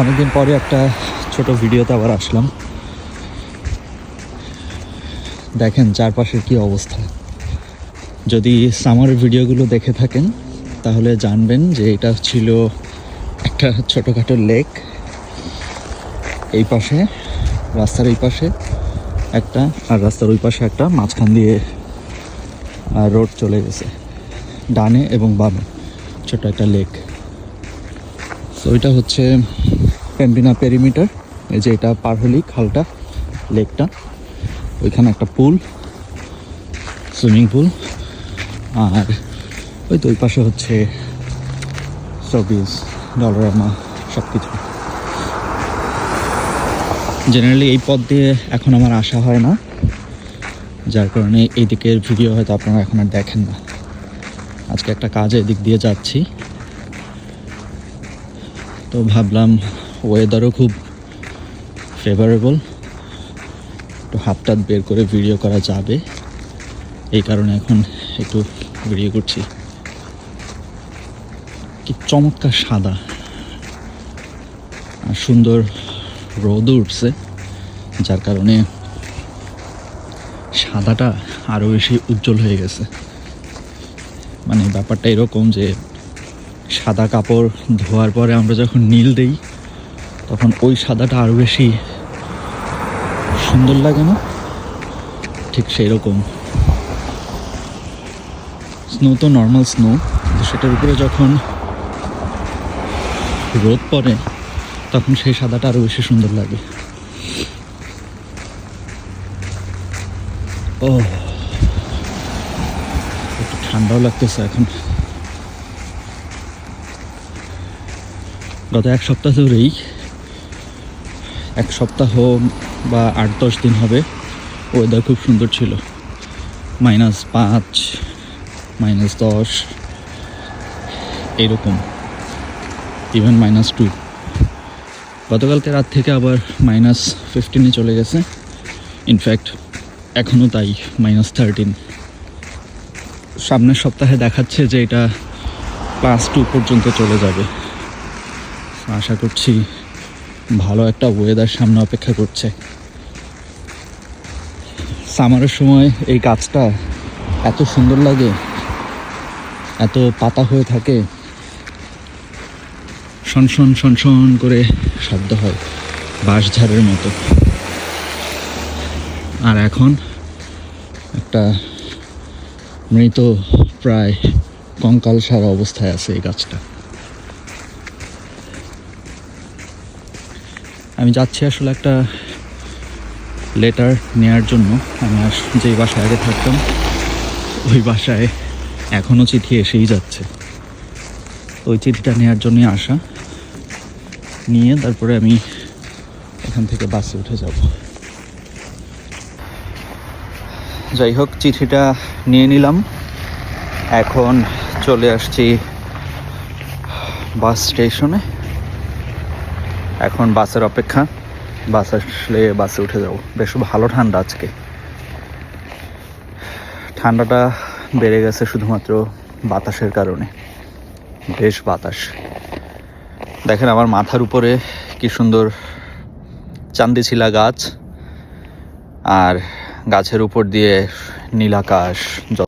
অনেকদিন পরে একটা ছোট ভিডিওতে আবার আসলাম। দেখেন চারপাশের কি অবস্থা। যদি সামারের ভিডিওগুলো দেখে থাকেন, তাহলে জানবেন যে এটা ছিল একটা ছোটোখাটো লেক এই পাশে, রাস্তার এই পাশে একটা, আর রাস্তার ওই পাশে একটা মাঝখান দিয়ে রোড চলে গেছে। ডানে এবং বামে ছোট একটা লেক তো এটা হচ্ছে প্যাম্পিনা পেরিমিটার এই যে এটা পার হলেই খালটা, লেকটা, ওইখানে একটা পুল, সুইমিং পুল, আর ওই তো ওই পাশে হচ্ছে সবিজ ডলারামা সব কিছু জেনারেলি এই পথ দিয়ে এখন আমার আসা হয় না, যার কারণে এই দিকের ভিডিও হয়তো আপনারা এখন আর দেখেন না। আজকে একটা কাজে এদিক দিয়ে যাচ্ছি। তো ভাবলাম ওয়েদারও খুব ফেভারেবল একটু হাত টাত বের করে ভিডিও করা যাবে। এই কারণে এখন একটু ভিডিও করছি। কি চমৎকার সাদা। আর সুন্দর রোদ উঠছে, যার কারণে সাদাটা আরও বেশি উজ্জ্বল হয়ে গেছে। মানে ব্যাপারটা এরকম যে সাদা কাপড় ধোয়ার পরে আমরা যখন নীল দেই তখন ওই সাদাটা আরও বেশি সুন্দর লাগে না? ঠিক সেই রকম স্নো তো নর্মাল স্নো সেটার উপরে যখন রোদ পড়ে, তখন সেই সাদাটা আরও বেশি সুন্দর লাগে। ও একটু ঠান্ডাও লাগতেছে এখন। গত এক সপ্তাহ ধরেই এক সপ্তাহ বা আট, দশ দিন হবে। ওয়েদার খুব সুন্দর ছিল। মাইনাস পাঁচ মাইনাস দশ, এরকম। ইভেন মাইনাস টু গতকালকে রাত থেকে আবার মাইনাস ফিফটিনে চলে গেছে। ইনফ্যাক্ট এখনও তাই মাইনাস থার্টিন সামনের সপ্তাহে দেখাচ্ছে যে এটা প্লাস টু পর্যন্ত চলে যাবে। আশা করছি ভালো একটা ওয়েদার সামনে অপেক্ষা করছে। সামারের সময় এই গাছটা এত সুন্দর লাগে, এত পাতা হয়ে থাকে শনশন শনশন করে শব্দ হয় বাঁশঝাড়ের মতো। আর এখন একটা মৃত প্রায় কঙ্কাল সারা অবস্থায় আছে এই গাছটা। আমি যাচ্ছি আসলে একটা লেটার নেয়ার জন্য। আমি আস, যেই বাসায় আগে থাকতাম, ওই বাসায় এখনও চিঠি এসেই যাচ্ছে। ওই চিঠিটা নেওয়ার জন্যই আসা। নিয়ে তারপরে আমি এখান থেকে বাসে উঠে যাব। যাই হোক, চিঠিটা নিয়ে নিলাম। এখন চলে আসছি বাস স্টেশনে। এখন বাসের অপেক্ষা। বাস আসলে বাসে উঠে যাব। বেশ ভালো ঠান্ডা আজকে। ঠান্ডাটা বেড়ে গেছে শুধুমাত্র বাতাসের কারণে। বেশ বাতাস। দেখেন আমার মাথার উপরে কি সুন্দর চান্দিছিলা গাছ। আর গাছের উপর দিয়ে নীল আকাশ